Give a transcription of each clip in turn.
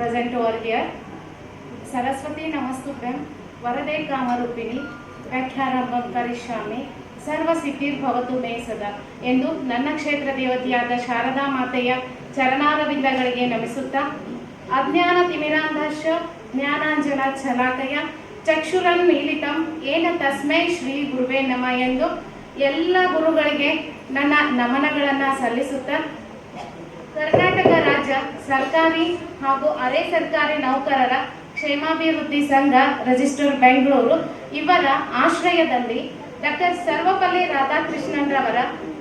present over here. Saraswati Namastubhyam, Varade Kamarupini, ವ್ಯಾಖ್ಯಾರಂಭಂ ಕರಿಷ್ಯಾಮಿ ಸರ್ವ ಸಿದ್ಧಿರ್ಭವತು ಮೇ ಸದಾ ಎಂದು ನನ್ನ ಕ್ಷೇತ್ರ ದೇವತೆಯಾದ ಶಾರದಾ ಮಾತೆಯ ಚರಣಾರವಿಂದಗಳಿಗೆ ನಮಿಸುತ್ತಾ ಅಜ್ಞಾನ ತಿಮಿರಾಂಧಶ್ಚ ಜ್ಞಾನಾಂಜನ ಛಲಾಕಯ ಚಕ್ಷುರನ್ ನೀಲಿತಂ ಏನ ತಸ್ಮೈ ಶ್ರೀ ಗುರುವೇ ನಮ ಎಂದು ಎಲ್ಲ ಗುರುಗಳಿಗೆ ನನ್ನ ನಮನಗಳನ್ನು ಸಲ್ಲಿಸುತ್ತಾ ಕರ್ನಾಟಕ ಸರ್ಕಾರಿ ಹಾಗೂ ಅರೆ ಸರ್ಕಾರಿ ನೌಕರರ ಕ್ಷೇಮಾಭಿವೃದ್ಧಿ ಸಂಘ ರಿಜಿಸ್ಟರ್ ಬೆಂಗಳೂರು, ಇವರ ಆಶ್ರಯದಲ್ಲಿ ಡಾಕ್ಟರ್ ಸರ್ವಪಲ್ಲಿ ರಾಧಾಕೃಷ್ಣನ್ ರವರ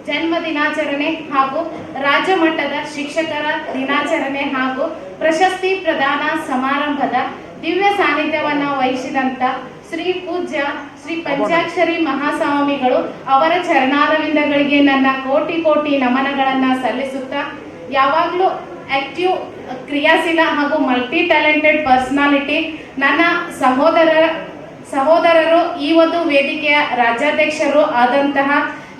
ಜನ್ಮ ದಿನಾಚರಣೆ ಹಾಗೂ ರಾಜ್ಯ ಮಟ್ಟದ ಶಿಕ್ಷಕರ ದಿನಾಚರಣೆ ಹಾಗೂ ಪ್ರಶಸ್ತಿ ಪ್ರದಾನ ಸಮಾರಂಭದ ದಿವ್ಯ ಸಾನ್ನಿಧ್ಯವನ್ನು ವಹಿಸಿದಂತ ಶ್ರೀ ಪೂಜ್ಯ ಶ್ರೀ ಪಂಚಾಕ್ಷರಿ ಮಹಾಸ್ವಾಮಿಗಳು ಅವರ ಚರಣಾರವಿಂದಗಳಿಗೆ ನನ್ನ ಕೋಟಿ ಕೋಟಿ ನಮನಗಳನ್ನ ಸಲ್ಲಿಸುತ್ತಾ, ಯಾವಾಗಲೂ ಆಕ್ಟಿವ್ ಕ್ರಿಯಾಶೀಲ ಹಾಗೂ ಮಲ್ಟಿ ಟ್ಯಾಲೆಂಟೆಡ್ ಪರ್ಸನಾಲಿಟಿ ನನ್ನ ಸಹೋದರ, ಸಹೋದರರು ಈ ಒಂದು ವೇದಿಕೆಯ ರಾಜ್ಯಾಧ್ಯಕ್ಷರು ಆದಂತಹ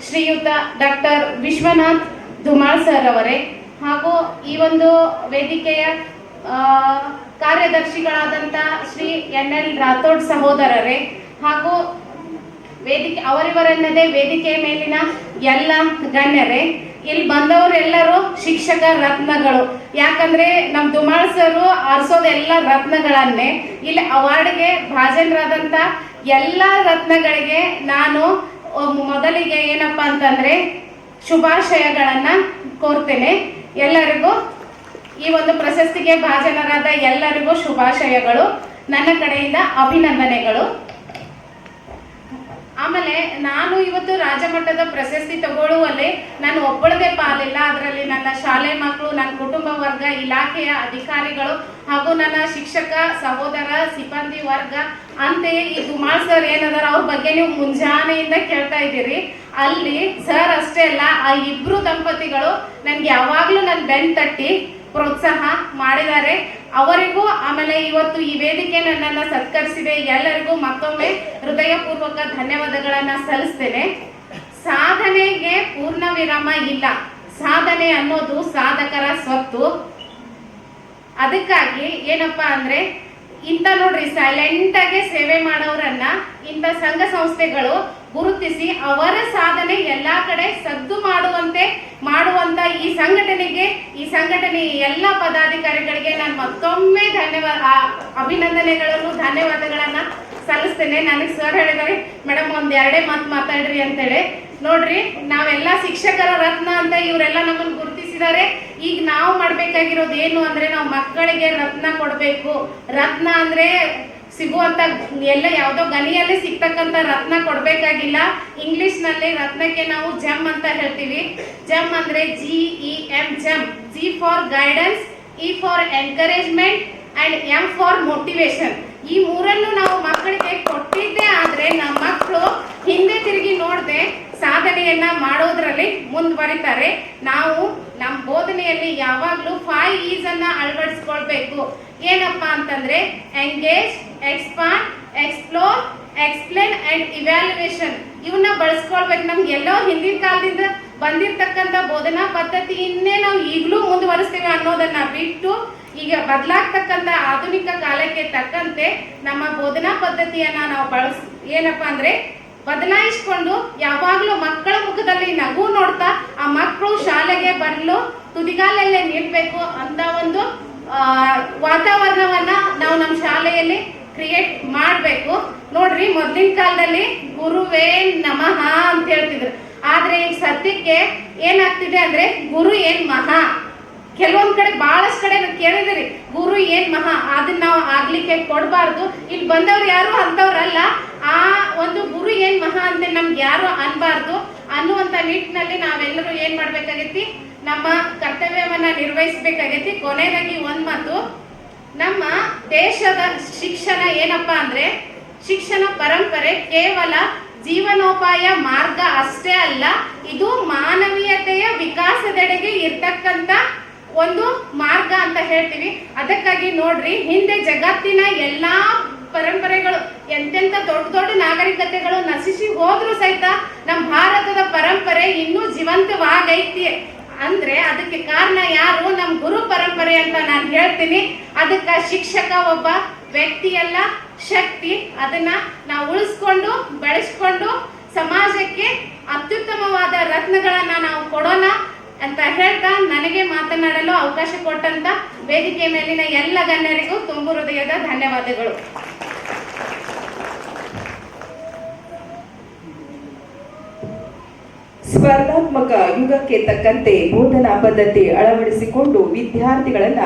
ಶ್ರೀಯುತ ಡಾಕ್ಟರ್ ವಿಶ್ವನಾಥ್ ಧುಮಾಳ್ ಸರ್ ಅವರೇ. ಹಾಗೂ ಈ ಒಂದು ವೇದಿಕೆಯ ಕಾರ್ಯದರ್ಶಿಗಳಾದಂಥ ಶ್ರೀ ಎನ್ ಎಲ್ ರಾಥೋಡ್ ಸಹೋದರರೇ. ಹಾಗೂ ವೇದಿಕೆ, ಅವರಿವರೆನ್ನದೇ ವೇದಿಕೆಯ ಮೇಲಿನ ಎಲ್ಲ ಗಣ್ಯರೇ. ಇಲ್ಲಿ ಬಂದವರೆಲ್ಲರೂ ಶಿಕ್ಷಕ ರತ್ನಗಳು. ಯಾಕಂದ್ರೆ ನಮ್ ದುಮಾಳ್ ಸರು ಆರಿಸೋದೆಲ್ಲ ರತ್ನಗಳನ್ನೇ. ಇಲ್ಲಿ ಅವಾರ್ಡ್ಗೆ ಭಾಜನರಾದಂತ ಎಲ್ಲ ರತ್ನಗಳಿಗೆ ನಾನು ಮೊದಲಿಗೆ ಏನಪ್ಪ ಅಂತಂದ್ರೆ ಶುಭಾಶಯಗಳನ್ನ ಕೋರ್ತೇನೆ. ಎಲ್ಲರಿಗೂ ಈ ಒಂದು ಪ್ರಶಸ್ತಿಗೆ ಭಾಜನರಾದ ಎಲ್ಲರಿಗೂ ಶುಭಾಶಯಗಳು. ನನ್ನ ಕಡೆಯಿಂದ ಅಭಿನಂದನೆಗಳು. ಆಮೇಲೆ ನಾನು ಇವತ್ತು ರಾಜಮಟ್ಟದ ಪ್ರಶಸ್ತಿ ತಗೊಳ್ಳುವಲ್ಲಿ ನಾನು ಒಬ್ಬಳದೇ ಪಾಲಿಲ್ಲ. ಅದರಲ್ಲಿ ನನ್ನ ಶಾಲೆ ಮಕ್ಕಳು ನನ್ನ ಕುಟುಂಬ ವರ್ಗ, ಇಲಾಖೆಯ ಅಧಿಕಾರಿಗಳು ಹಾಗೂ ನನ್ನ ಶಿಕ್ಷಕ, ಸಹೋದರ, ಸಿಬ್ಬಂದಿ ವರ್ಗ ಅಂತೆಯೇ ಈ ದುಮಾಳ್ ಸರ್ ಏನದಾರ ಅವ್ರ ಬಗ್ಗೆ ನೀವು ಮುಂಜಾನೆಯಿಂದ ಕೇಳ್ತಾ ಇದ್ದೀರಿ. ಅಲ್ಲಿ ಸರ್ ಅಷ್ಟೇ ಅಲ್ಲ, ಆ ಇಬ್ರು ದಂಪತಿಗಳು ನನ್ಗೆ ಯಾವಾಗ್ಲೂ ನನ್ನ ಬೆನ್ ತಟ್ಟಿ ಪ್ರೋತ್ಸಾಹ ಮಾಡಿದ್ದಾರೆ. ಅವರಿಗೂ ಆಮೇಲೆ ಇವತ್ತು ಈ ವೇದಿಕೆ ನನ್ನನ್ನು ಸತ್ಕರಿಸಿದೆ. ಎಲ್ಲರಿಗೂ ಮತ್ತೊಮ್ಮೆ ಹೃದಯಪೂರ್ವಕ ಧನ್ಯವಾದಗಳನ್ನ ಸಲ್ಲಿಸ್ತೇನೆ. ಸಾಧನೆಗೆ ಪೂರ್ಣ ವಿರಾಮ ಇಲ್ಲ. ಸಾಧನೆ ಅನ್ನೋದು ಸಾಧಕರ ಸ್ವತ್ತು. ಅದಕ್ಕಾಗಿ ಏನಪ್ಪಾ ಅಂದ್ರೆ ಇಂಥ ನೋಡ್ರಿ ಸೈಲೆಂಟ್ ಆಗಿ ಸೇವೆ ಮಾಡೋರನ್ನ ಇಂಥ ಸಂಘ ಸಂಸ್ಥೆಗಳು ಗುರುತಿಸಿ ಅವರ ಸಾಧನೆ ಎಲ್ಲಾ ಕಡೆ ಸದ್ದು ಮಾಡುವಂತೆ ಮಾಡುವಂತ ಈ ಸಂಘಟನೆಗೆ, ಈ ಸಂಘಟನೆಯ ಎಲ್ಲ ಪದಾಧಿಕಾರಿಗಳಿಗೆ ನಾನು ಮತ್ತೊಮ್ಮೆ ಧನ್ಯವಾದ ಅಭಿನಂದನೆಗಳನ್ನು, ಧನ್ಯವಾದಗಳನ್ನ ಸಲ್ಲಿಸ್ತೇನೆ. ನನಗೆ ಸರ್ ಹೇಳಿದ್ದಾರೆ ಮೇಡಮ್ ಒಂದ್ ಎರಡೇ ಮಾತು ಮಾತಾಡ್ರಿ ಅಂತೇಳಿ. ನೋಡ್ರಿ, ನಾವೆಲ್ಲ ಶಿಕ್ಷಕರ ರತ್ನ ಅಂತ ಇವರೆಲ್ಲ ನಮ್ಮನ್ನು ಗುರುತಿಸಿದ್ದಾರೆ ಈಗ ನಾವು ಮಾಡ್ಬೇಕಾಗಿರೋದು ಏನು ಅಂದ್ರೆ ನಾವು ಮಕ್ಕಳಿಗೆ ರತ್ನ ಕೊಡಬೇಕು. ರತ್ನ ಅಂದ್ರೆ ಸಿಗುವಂತ ಎಲ್ಲ ಯಾವುದೋ ಗನಿಯಲ್ಲಿ ಸಿಗ್ತಕ್ಕಂಥ ರತ್ನ ಕೊಡಬೇಕಾಗಿಲ್ಲ. ಇಂಗ್ಲಿಷ್ನಲ್ಲಿ ರತ್ನಕ್ಕೆ ನಾವು ಜಮ್ ಅಂತ ಹೇಳ್ತೀವಿ. ಜಮ್ ಅಂದ್ರೆ G E M gem. G for guidance E for encouragement and M for motivation ಈ ಮೂರನ್ನು ನಾವು ಮಕ್ಕಳಿಗೆ ಕೊಟ್ಟಿದ್ದೇ ಆದರೆ ನಮ್ಮ ಮಕ್ಕಳು ಹಿಂದೆ ತಿರುಗಿ ನೋಡದೆ ಸಾಧನೆಯನ್ನ ಮಾಡೋದ್ರಲ್ಲಿ ಮುಂದುವರಿತಾರೆ. ನಾವು ನಮ್ಮ ಬೋಧನೆಯಲ್ಲಿ ಯಾವಾಗಲೂ ಫೈವ್ ಈಸ್ ಅನ್ನ ಅಳವಡಿಸ್ಕೊಳ್ಬೇಕು. ಏನಪ್ಪಾ ಅಂತಂದ್ರೆ engage expand explore explain and evaluation ಇವನ್ನ ಬಳಸ್ಕೊಳ್ಬೇಕು. ನಮ್ಗೆ ಎಲ್ಲೋ ಹಿಂದಿನ ಕಾಲದಿಂದ ಬಂದಿರತಕ್ಕಂಥ ಬೋಧನಾ ಪದ್ಧತಿಯನ್ನೇ ನಾವು ಈಗಲೂ ಮುಂದುವರಿಸ್ತೇವೆ ಅನ್ನೋದನ್ನ ಬಿಟ್ಟು ಈಗ ಬದಲಾಗ್ತಕ್ಕಂಥ ಆಧುನಿಕ ಕಾಲಕ್ಕೆ ತಕ್ಕಂತೆ ನಮ್ಮ ಬೋಧನಾ ಪದ್ಧತಿಯನ್ನ ನಾವು ಬಳಸ್, ಏನಪ್ಪಾ ಅಂದ್ರೆ ಬದಲಾಯಿಸಿಕೊಂಡು ಯಾವಾಗಲೂ ಮಕ್ಕಳ ಮುಖದಲ್ಲಿ ನಗು ನೋಡ್ತಾ ಆ ಮಕ್ಕಳು ಶಾಲೆಗೆ ಬರಲು ತುದಿಗಾಲಲ್ಲೇ ನಿಲ್ಬೇಕು ಅಂತ ಒಂದು ವಾತಾವರಣವನ್ನ ನಾವು ನಮ್ಮ ಶಾಲೆಯಲ್ಲಿ ಕ್ರಿಯೇಟ್ ಮಾಡಬೇಕು. ನೋಡ್ರಿ, ಮೊದಲಿನ ಕಾಲದಲ್ಲಿ ಗುರುವೇ ನಮಃ ಅಂತ ಹೇಳ್ತಿದ್ರು. ಆದ್ರೆ ಈಗ ಸದ್ಯಕ್ಕೆ ಏನಾಗ್ತಿದೆ ಅಂದ್ರೆ ಗುರು ಏನ್ ಮಹಾ? ಕೆಲವೊಂದ್ ಕಡೆ ಬಹಳಷ್ಟು ಕಡೆ ಕೇಳಿದಿರಿ, ಗುರು ಏನ್ ಮಹಾ? ಅದನ್ನ ನಾವು ಆಗ್ಲಿಕ್ಕೆ ಕೊಡಬಾರ್ದು. ಇಲ್ಲಿ ಬಂದವ್ರು ಯಾರು ಅಂತವ್ರಲ್ಲ, ಆ ಒಂದು ಗುರು ಏನ್ ಮಹಾ ಅಂತ ನಮ್ಗೆ ಯಾರು ಅನ್ಬಾರ್ದು ಅನ್ನುವಂತ ನಿಟ್ಟಿನಲ್ಲಿ ನಾವೆಲ್ಲರೂ ಏನ್ ಮಾಡ್ಬೇಕಾಗೈತಿ? ನಮ್ಮ ಕರ್ತವ್ಯವನ್ನ ನಿರ್ವಹಿಸಬೇಕಾಗೈತಿ. ಕೊನೆಯದಾಗಿ ಒಂದ್ ಮಾತು, ನಮ್ಮ ದೇಶದ ಶಿಕ್ಷಣ ಏನಪ್ಪಾ ಅಂದ್ರೆ, ಶಿಕ್ಷಣ ಪರಂಪರೆ ಕೇವಲ ಜೀವನೋಪಾಯ ಮಾರ್ಗ ಅಷ್ಟೇ ಅಲ್ಲ, ಇದು ಮಾನವೀಯತೆಯ ವಿಕಾಸದೆಡೆಗೆ ಇರ್ತಕ್ಕಂತ ಒಂದು ಮಾರ್ಗ ಅಂತ ಹೇಳ್ತೀವಿ. ಅದಕ್ಕಾಗಿ ನೋಡ್ರಿ, ಹಿಂದೆ ಜಗತ್ತಿನ ಎಲ್ಲಾ ಪರಂಪರೆಗಳು, ಎಂತೆಂತ ದೊಡ್ಡ ದೊಡ್ಡ ನಾಗರಿಕತೆಗಳು ನಶಿಸಿ ಹೋದ್ರೂ ಸಹಿತ ನಮ್ಮ ಭಾರತದ ಪರಂಪರೆ ಇನ್ನೂ ಜೀವಂತವಾಗೈತಿ. ಅಂದ್ರೆ ಅದಕ್ಕೆ ಕಾರಣ ಯಾರು? ನಮ್ಮ ಗುರು ಪರಂಪರೆ ಅಂತ ನಾನು ಹೇಳ್ತೀನಿ. ಅದಕ್ಕೆ ಶಿಕ್ಷಕ ಒಬ್ಬ ವ್ಯಕ್ತಿಯಲ್ಲ, ಶಕ್ತಿ. ಅದನ್ನ ನಾವು ಉಳಿಸ್ಕೊಂಡು, ಬೆಳೆಸ್ಕೊಂಡು ಸಮಾಜಕ್ಕೆ ಅತ್ಯುತ್ತಮವಾದ ರತ್ನಗಳನ್ನ ನಾವು ಕೊಡೋಣ ಅಂತ ಹೇಳ್ತಾ ನನಗೆ ಮಾತನಾಡಲು ಅವಕಾಶ ಕೊಟ್ಟಂತ ವೇದಿಕೆ ಮೇಲಿನ ಎಲ್ಲ ಗಣ್ಯರಿಗೂ ತುಂಬು ಹೃದಯದ ಧನ್ಯವಾದಗಳು. ಸ್ಪರ್ಧಾತ್ಮಕ ಯುಗಕ್ಕೆ ತಕ್ಕಂತೆ ಬೋಧನಾ ಪದ್ಧತಿ ಅಳವಡಿಸಿಕೊಂಡು ವಿದ್ಯಾರ್ಥಿಗಳನ್ನ